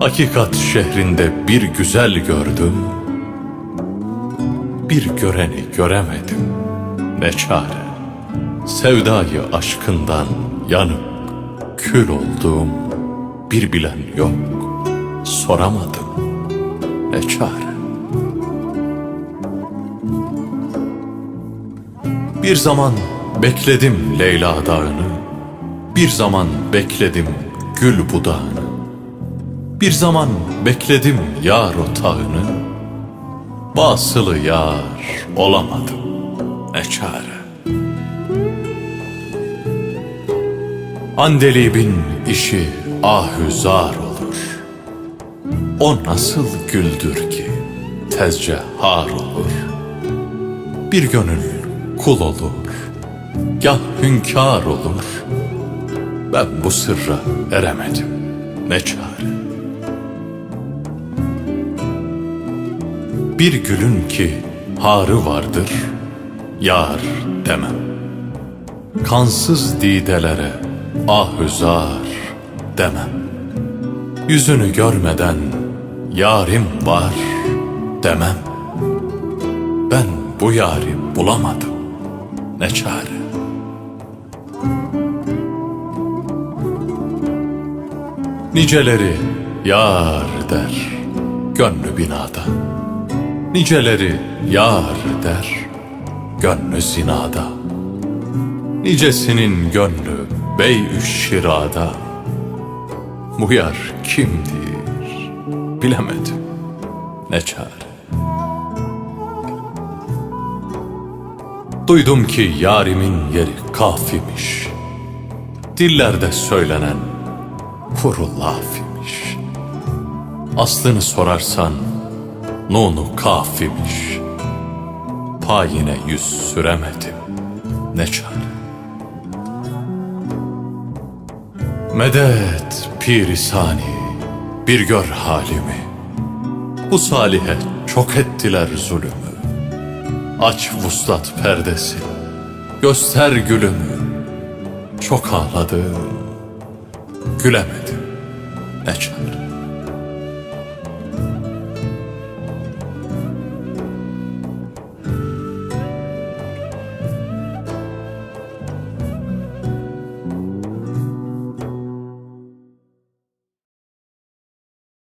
Hakikat şehrinde bir güzel gördüm. Bir göreni göremedim. Ne çare. Sevdayı aşkından yanıp kül olduğum bir bilen yok. Soramadım. Ne çare. Bir zaman bekledim Leyla dağını. Bir zaman bekledim gül budağını. Bir zaman bekledim yar otağını. Basılı yar olamadım. Ne çare. Andelibin işi ahüzar olur. O nasıl güldür ki tezce har olur. Bir gönül kul olur, gah hünkâr olur. Ben bu sırra eremedim. Ne çare. Bir gülün ki harı vardır, yar demem. Kansız didelere ahüzar demem. Yüzünü görmeden yarim var demem. Ben bu yari bulamadım. Ne çare. Niceleri yar der gönlü binada. Niceleri yar der gönlü zinada. Nicesinin gönlü bey şirada. Bu kimdir bilemedim ne çare. Duydum ki yarimin yeri kafimiş. Dillerde söylenen kuru laf imiş. Aslını sorarsan nunu kafimiş. Payine yüz süremedim. Ne çare. Medet pirisani bir gör halimi. Bu salihe çok ettiler zulümü. Aç vuslat perdesi, göster gülümü. Çok ağladım, gülemedim. Ne çare.